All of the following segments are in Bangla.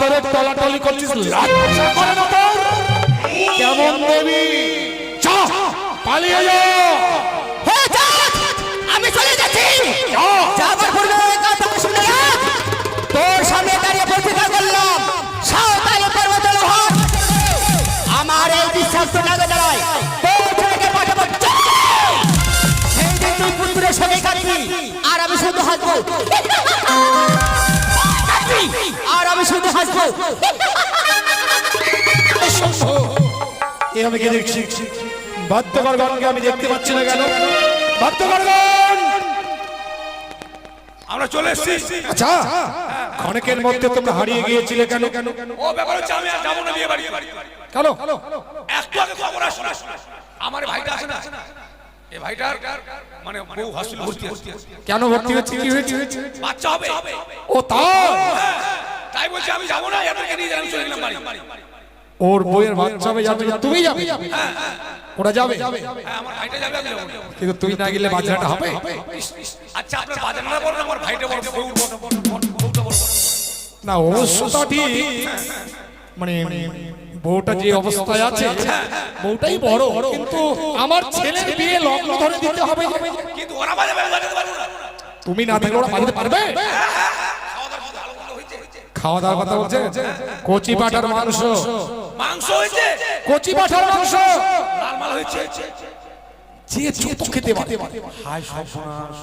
ধরে টলাটলি করছিস? কেমন দেবী পালিয়ে যা আমি চলে যাচ্ছি যা। যাবার পূর্বে ওই কথা শুনে রাখ। তোর সামনে দাঁড়িয়ে প্রতিজ্ঞা করলাম সাঁওতালি পর্বতের হাত আমার এই বিশ্বাস নাগে দাঁড়ায় তোর ছেলেকে পাঠাবো চলে। সেই দিন তুই পুত্রের সঙ্গে কাটবি আর আমি শুধু হাসবো আর আমি শুধু হাসবো। এ আমি কি দেখছি বাদ্যকরগণকে আমি দেখতে পাচ্ছি না কেন? বাদ্যকরগণ আমরা চলে এসেছি। আচ্ছা ক্ষণিকের মধ্যে তোমরা হারিয়ে গিয়েছিলে কেন? কেন ও ব্যাপার হচ্ছে আমি আর যাব না বিয়ে বাড়ি কেন? একটু আগে খবর আসো আমার ভাইটা আছে না? এই ভাইটার মানে বউ হসপিটাল ভর্তি আছে কেন ভর্তি হচ্ছে কি হয়েছে? বাচ্চা হবে। ও তাই তাই বলছি আমি যাব না এদেরকে নিয়ে আমি চলে গেলাম বাড়ি। ওর বইয়ের বাচ্চা হবে যাবে তুমি যাবে? ওরা যাবে? হ্যাঁ আমার ভাইটা যাবে না। কিন্তু তুই না গেলে বাচ্চাটা হবে? আচ্ছা আপনার বাজার না বলেন আমার ভাইটা বড়, বউটা না অবশ্য তা ঠিক। মানে বউটা যে অবস্থায় আছে বউটাই বড়। কিন্তু আমার ছেলের বিয়ে লগ্ন ধরে দিতে হবে। কিন্তু ওরা বাজাতে না তুমি না থাকলে ওরা বাঁধতে পারবে? খাওয়া দাওয়ার কথা বলছে? কচি পাটার মাংস। মাংস। হয়েছে। কচি পাঠার মাংস। লাল মাল হয়েছে। যে ছোট খেতে পারে। হায় সর্বনাশ।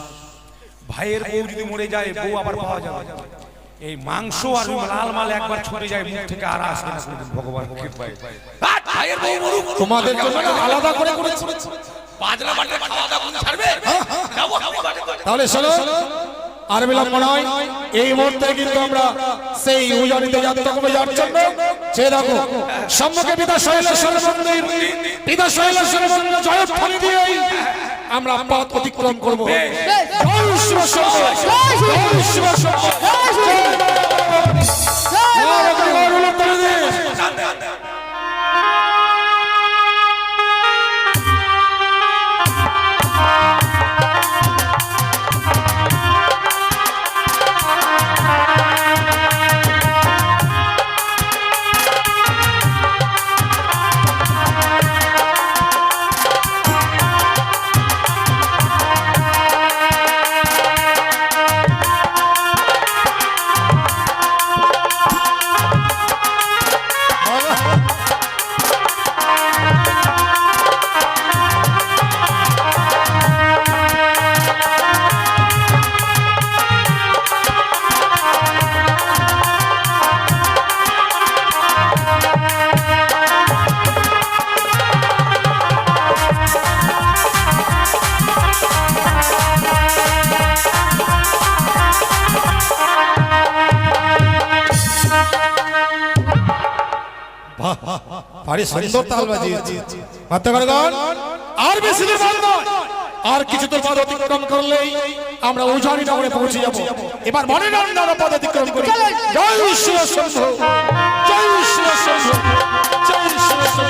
ভাইয়ের বউ যদি মরে যায় বউ আবার পাওয়া যাবে। এই মাংস আর লাল মাল একবার ছুটে যায় মুখ থেকে আর আসে না কোনোদিন ভগবান। কৃপায় ভাইয়ের বউ মরুক। তোমাদের জন্য আলাদা করে করেছে। বাজনা বাটে খাওয়া দাওয়া ছাড়বে। তাহলে শোনো আর বিলম্ব নয় এই মুহূর্তে কিন্তু আমরা সেই উজানিতে যাত্রা করে যাওয়ার জন্য সে দেখো সম্মুখে পিতা শৈলেশ্বর মন্দির পিতা শৈলেশ্বর মন্দির জয়ধ্বনি দিয়ে আমরা পথ অতিক্রম করব। জয় ভারী সুন্দর তাল বাজিয়েছে মাত্রগণ আর বেশি দূর নয়। আর কিছু তোর পদ অতিক্রম করলেই আমরা উজানি নগরে পৌঁছে যাব। এবার মনে নন্দন পদ অতিক্রম করি। জয় শিব শম্ভু জয় শিব শম্ভু জয় শিব শম্ভু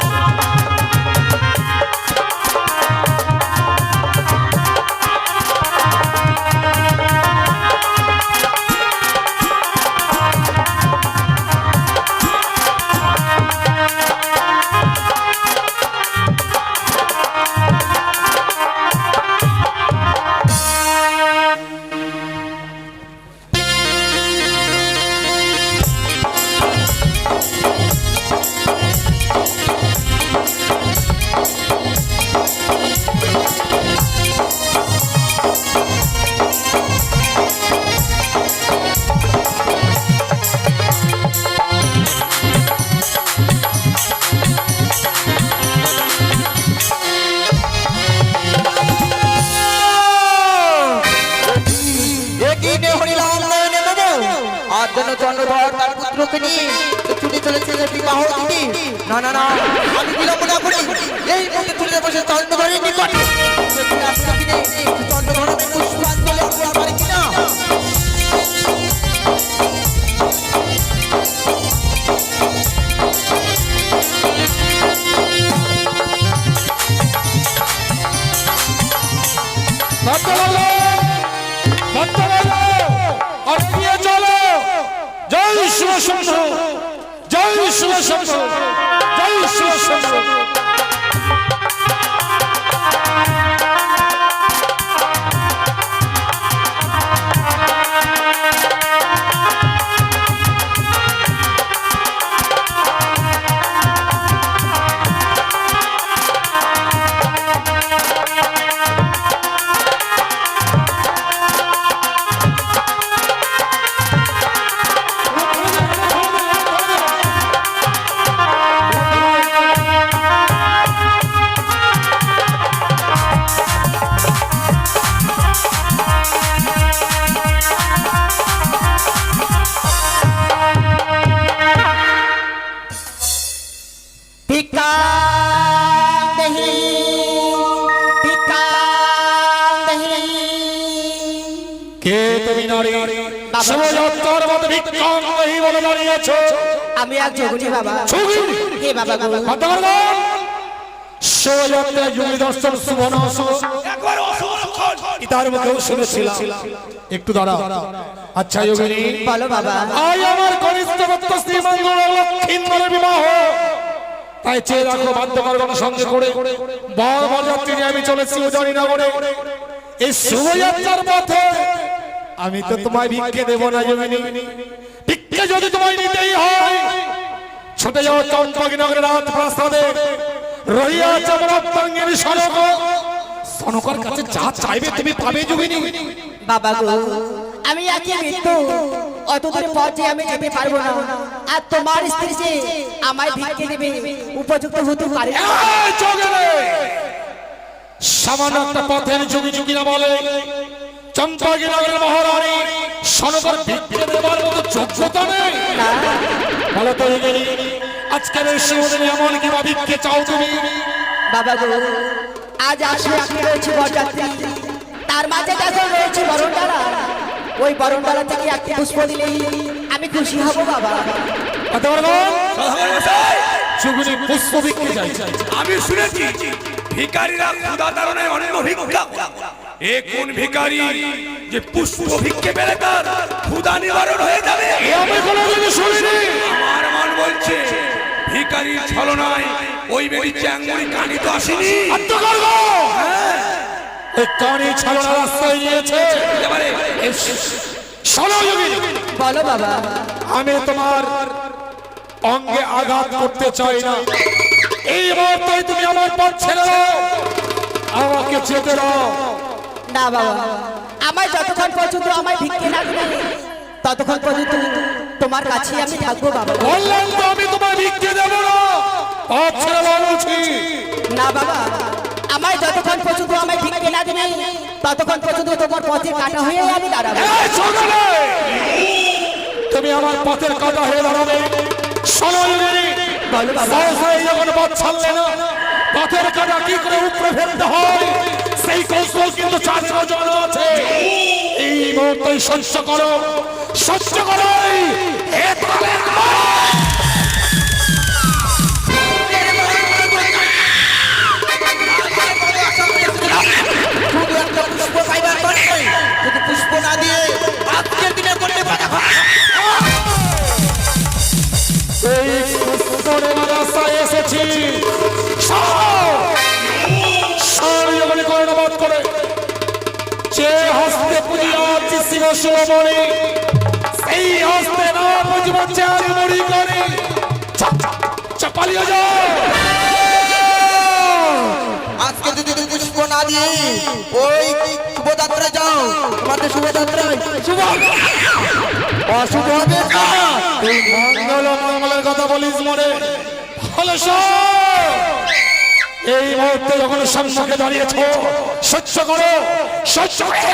না না না আমি বিলম্ব না করি। এই মুহূর্তে তুলে বসে চন্দ্রধরের নিকট শিব শম্ভু জয় শিব শম্ভু কে তুমি নারী? শিবযাত্রার মতো ভিক্ষাং এই বলে দাঁড়িয়েছ আমি এক যোগিনী বাবা। ছবি হে বাবা গো। ভদ্রগণ শিবযাত্রায় যোগী দর্শন শুভ না শুভ একবার অসুরক্ষণ পিতার মুখেও শুনেছিলাম। একটু দাঁড়া আচ্ছা যোগিনী। বলো বাবা। আজ আমার কনিষ্ঠ পুত্র শ্রীমঙ্গল লক্ষ্মীন্দরের বিবাহ। তাই চেয়ে রাখো বাধ্যকরগণ সঙ্গে করে। বর বরযাত্রী নিয়ে আমি চলেছি উজানি নগরে এই শুভযাত্রার পথে আমি তো তোমায় ভিক্ষে দেবো না জমিনি ভিক্ষে যদি তোমায় নিতেই হয় ছুটে যাও চম্পক নগরের রাত প্রাসাদে। রহিয়া চমরাত্মাঙ্গের সনক সনকর কাছে যা চাইবে তুমি পাবে জমিনি বাবা গো আমি আজকে মৃত্যু। অত দূর পথ যে আমি যেতে পারব না। আর তোমার স্ত্রী যে আমায় ভিক্ষে দেবে উপযুক্ত হতে পারে! সামান্য একটা পথের যুগি যুগি না বলে চম্পাগিনগরের মহারানী সনগর ভিক্ষে দেবার মতো যোগ্যতা নেই। বলো তো এগিয়ে আজকের এই শিবদিনে এমন কি বা ভিক্ষে চাও তুমি? বাবা গো আজ আসলে আপনি রয়েছে বরযাত্রী। তার মাঝে দেখো রয়েছে বরণডালা। ওই বরণডালা থেকে একটি পুষ্প দিলেই আমি খুশি হব বাবা। পুষ্প ভিক্ষে চাই। আমি শুনেছি ভিকারীরা ক্ষুদা তারণে অন্য ভিক্ষা এ কোন ভিকারি যে পুষ্প ভিক্ষে পেলে তার ক্ষুদা নিবারণ হয়ে যাবে? আমি কোনোদিন শুনিনি আমার মন বলছে ভিকারির ছলনায় ওই বেটি চ্যাঙ্গুরি কানি তো আসেনি। কানি ছাড়া রাস্তায় নিয়েছে? এবারে বলো বাবা। আমি তোমার অঙ্গে আঘাত করতে চাই না। এই মুহূর্তে তুমি আমার পথ ছেড়ে দাও। আমাকে যেতে দাও। না বাবা। আমার যতক্ষণ পর্যন্ত আমায় ভিক্ষে না ততক্ষণ পর্যন্ত তোমার কাছে আমি থাকব বাবা। বললাম তো আমি তোমার ভিক্ষে দেব না। ছেড়ে বলছি। না বাবা। আমায় যতক্ষণ পর্যন্ত আমায় ভিক্ষে না দেবে ততক্ষণ পর্যন্ত তোমার পথে কাটা হয়ে আমি দাঁড়াবো। তুমি আমার পথের কাটা হয়ে দাঁড়াবে। শোনো বলো বাবা। যখন পথ ছাড়লে না পথের কাটা কি করে উপরে ফেলতে হয়? সেই কৌশল কিন্তু চাষের জন্য আছে। এই মুহূর্তে সহ্য করো সহ্য করো। হে তালের শিবমণি সেই হস্তে না বুঝব মুড়ি করে। যাও। আজকে যদি তুমি পুষ্প না দিয়ে ওই শুভযাত্রায় যাও তোমাদের শুভযাত্রায় শুভ অশুভ হবে না তুই মঙ্গল মঙ্গলের কথা বলিস শোন! এই মুহূর্তে যখন সম্মুখে দাঁড়িয়েছ সহ্য করো সহ্য করো।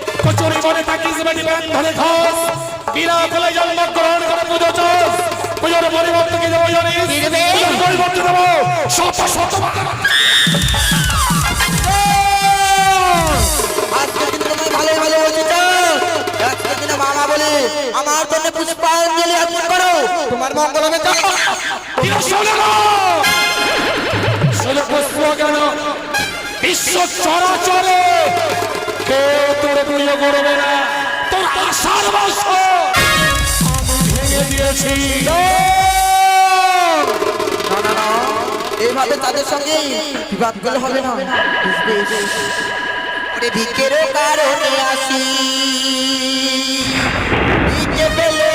কচুরি বলে তাকিস বেটি ব্যান ধরে খাস বিনা ফলে জন্মগ্রহণ করে পুজো চাস পুজোর পরিবর্তে কি দেবো জানিস? দিবে। পুজোর পরিবর্তে দেবো শত শত আমার জন্য পুষ্পাঞ্জলি অর্পণ করো। তোমার মঙ্গল হবে শুধু পুষ্প কেন? বিশ্ব চরাচরে কেউ তোর পুজো করবে তাদের সঙ্গে বিবাদ করলে হবে না। ওরে ভিকের কারণে আসি। ভিকে পেলে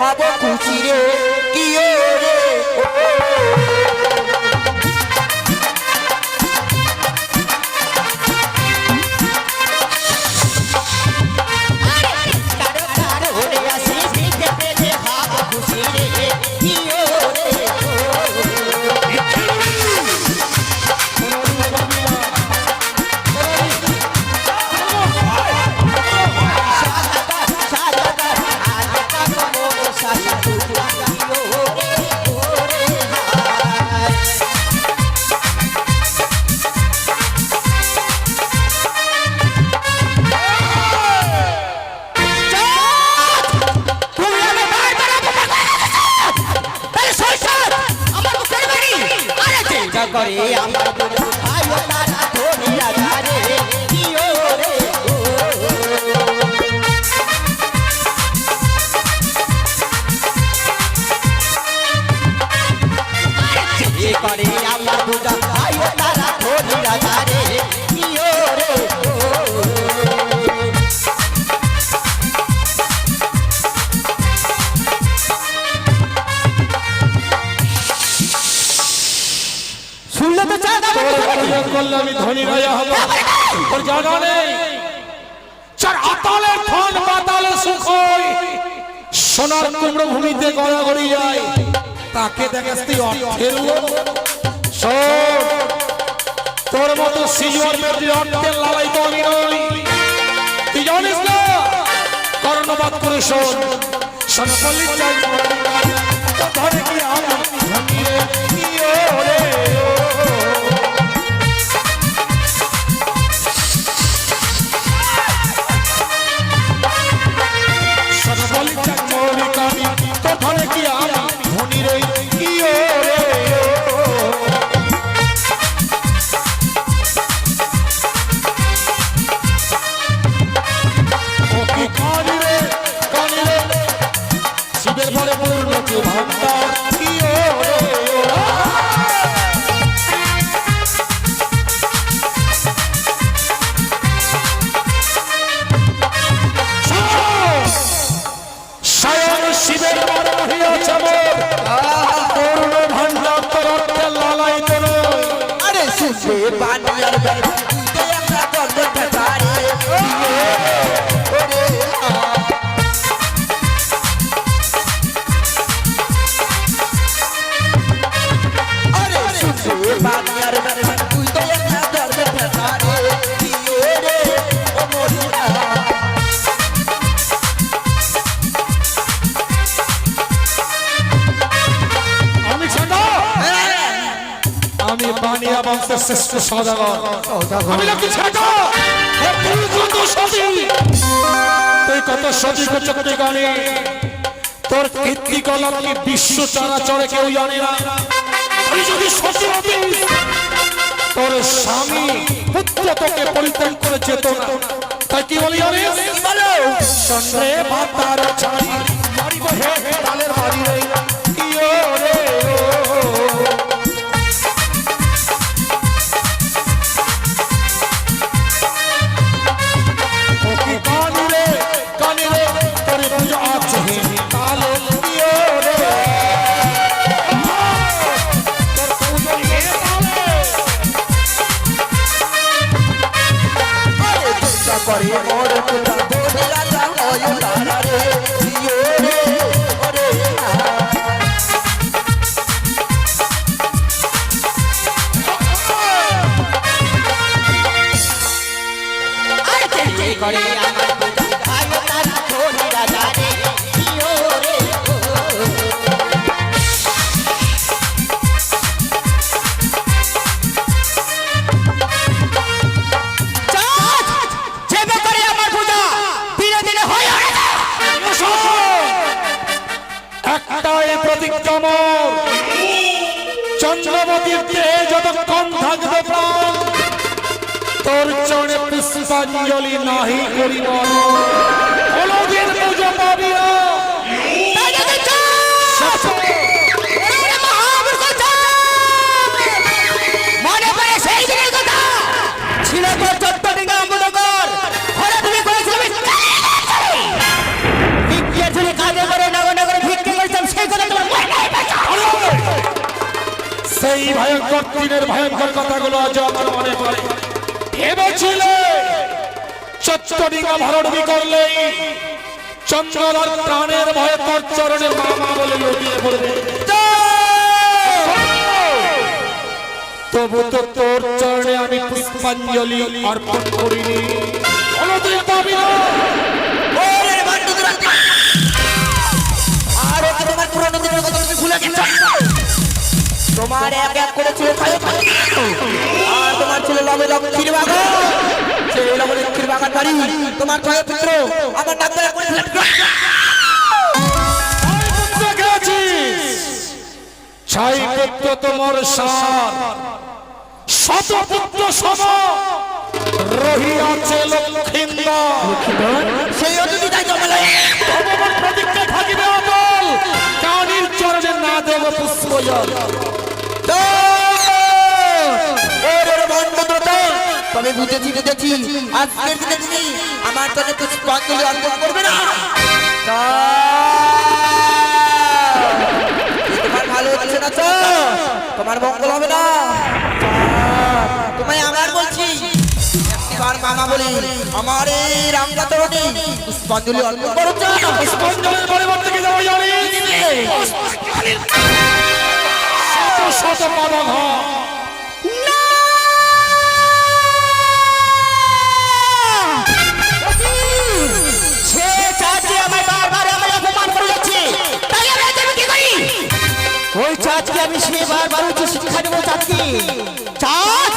হব খুশি রে। কি সোনার কুমড়ো ভূমিতে গড়াগড়ি যায়। তাকে দেখাস অর্থের তোর মতো অর্থের লালাই তো আমি নই। তুই জানিস না? কর্ণপাত করে শোন। চাই। ধরে কি আমি ভাঙিয়ে শ্রেষ্ঠ সদাগর আমি লোক ছোট তুই কত সতী তুই কত সতী চক্রে গানে তোর কীর্তি কলম বিশ্ব চরাচরে কেউ জানে না। তুই যদি সতী হতিস তোর স্বামী পুত্র তোকে পরিত্যাগ করে যেত না। তাই কি বলি বলো ভাতার ছাড়ি। মারিব হে ডালের বাড়ি রে ভয়ঙ্কর ভয়ঙ্কর কথাগুলো আজ আমার মনে পড়ে। ভেবেছিলে চত্বরিঙ্গা ভরডবি করলেই চন্দ্রধর প্রাণের ভয়ে তোর চরণে মামা বলে লুটিয়ে পড়বে। তবু তো তোর চরণে আমি পুষ্পাঞ্জলি অর্পণ করিনি। তোমার এক এক করে ছিল ছয় ছয়। আর তোমার ছিল লবে লক্ষ্মীর বাগান সেই লবে লক্ষ্মীর বাগান বাড়ি। তোমার ছয় পুত্র আমার নাম করেছিলেন পুত্র তোমার সার শত পুত্র সম। রহিয়াছে লক্ষ্মীন্দর। সেই অতিথি তাই জমালে ভগবান প্রতিজ্ঞা থাকিবে অটল। কানির চরণে না দেব পুষ্প তবে বুঝেছি বুঝেছি আজকের দিনে তুমি আমার জন্য পুষ্পাঞ্জলি অর্পণ করবে না। তা, তোমার ভালো হচ্ছে না তো? তোমার মঙ্গল হবে না? তা, তোমায় আমার বলছি একবার মামা বলি আমার এই তরণী পুষ্পাঞ্জলি অর্পণ করো তো। পরিবর্তে শত করি? ওই চাচকে আমি সে বারবার উচ্চ শিক্ষা নেব চাচি চাচ!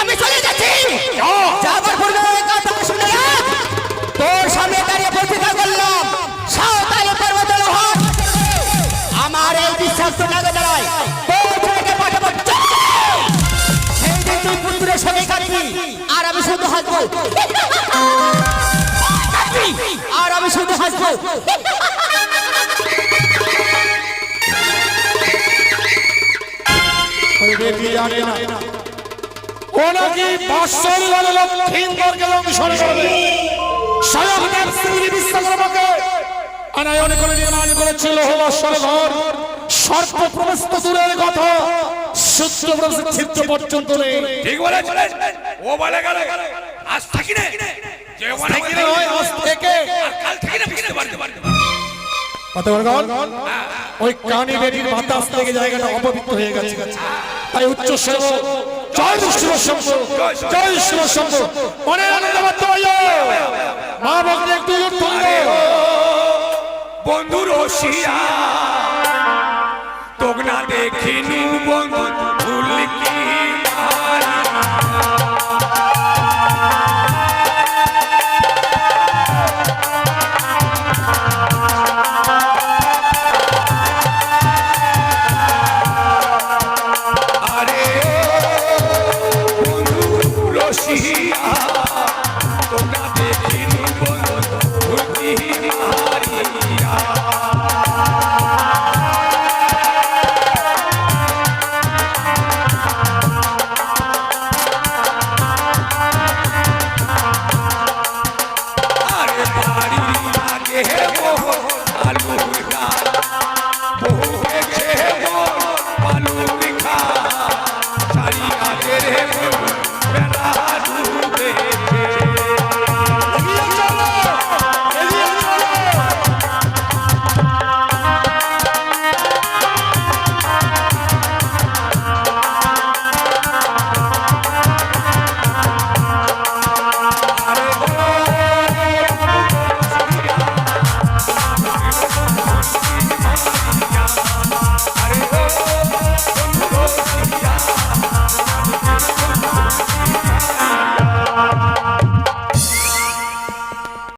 আমি চলে যাচ্ছি যাবার পূর্বে কথা শুনে রাখ। তোর সামনে দাঁড়িয়ে প্রতিজ্ঞা করলাম সাঁওতালি পর্বতের হাট আমার এই সঙ্গে কাটবি আর আমি শুধু হাসবো আর আমি শুধু হাসবো ও নাকি বাৎসর লাল লক্ষ্মীন্দরকে লঙ্ঘন করবে। স্বয়ংদেব শ্রী বিশ্বকর্মাকে। আনায়ন করে নির্মাণ করেছিল হবাসর ঘর। সর্প প্রবেশ দূরের কথা। সূত্র প্রবেশ ছিদ্র পর্যন্ত নেই। ঠিক বলেছিলেন ও বলে গেল। আজ থাকি না থেকে নয়, আজ থেকে। আর কাল থাকি না বুঝতে পারতে পারতে কত ওই কানি বেটির বাতাস থেকে জায়গাটা অপবিত্র হয়ে গেছে। তাই উচ্চ সেব জয় শিব শম্ভ। জয় শিব শম্ভ। মনে আনন্দ বাধ্য মা ভক্তি একটু বন্ধু রসিয়া তোক না দেখিনু বন্ধু ভুললি কি